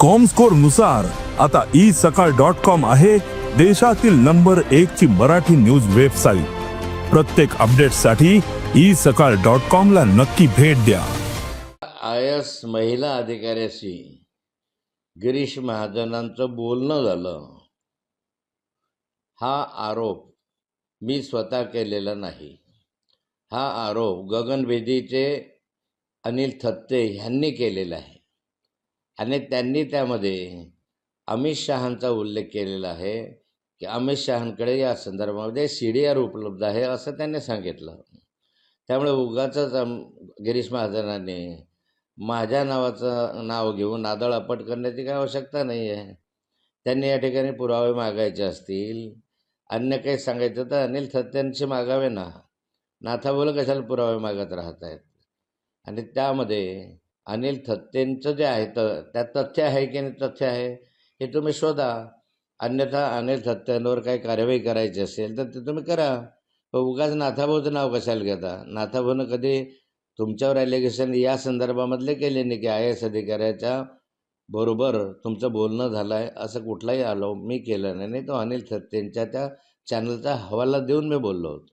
कॉमस्कोरनुसार आता ई सकाळ dot com आहे देशातील नंबर एक ची मराठी न्यूज वेबसाईट प्रत्येक अपडेटसाठी ई सकाळ डॉट कॉम ला नक्की भेट द्या. आय एस महिला अधिकाऱ्याशी गिरीश महाजनांचं बोलणं झालं. हा आरोप मी स्वतः केलेला नाही. हा आरोप गगनभेदीचे अनिल थत्ते ह्यांनी केलेला आहे. आणि त्यांनी त्यामध्ये अमित शहांचा उल्लेख केलेला आहे की अमित शहांकडे या संदर्भामध्ये सी डी आर उपलब्ध आहे असं त्यांनी सांगितलं. त्यामुळे उगाच गिरीश महाजनांनी माझ्या नावाचं नाव घेऊन नादळ अपट करण्याची काय आवश्यकता नाही आहे त्यांनी या ठिकाणी पुरावे मागायचे असतील अन्य काही सांगायचं तर अनिल थत्यांशी मागावे ना. नाथाबोल कशाला पुरावे मागत राहत आहेत आणि त्यामध्ये अनिल थत्तेंचं जे आहे तर त्यात तथ्य आहे की नाही तथ्य आहे? हे तुम्ही शोधा. अन्यथा अनिल थत्त्यांवर काही कार्यवाही करायची असेल तर ते तुम्ही करा. पण उगाच नाथाभाऊचं नाव कशाला घेता? नाथाभाऊनं कधी तुमच्यावर ॲलिगेशन या संदर्भामधले केले नाही की आय एस अधिकाऱ्याच्या बरोबर तुमचं बोलणं झालं आहे असं कुठलाही आलो मी केलं नाही. नाही तो अनिल थत्तेंच्या त्या चॅनलचा हवाला देऊन मी बोललो होतो.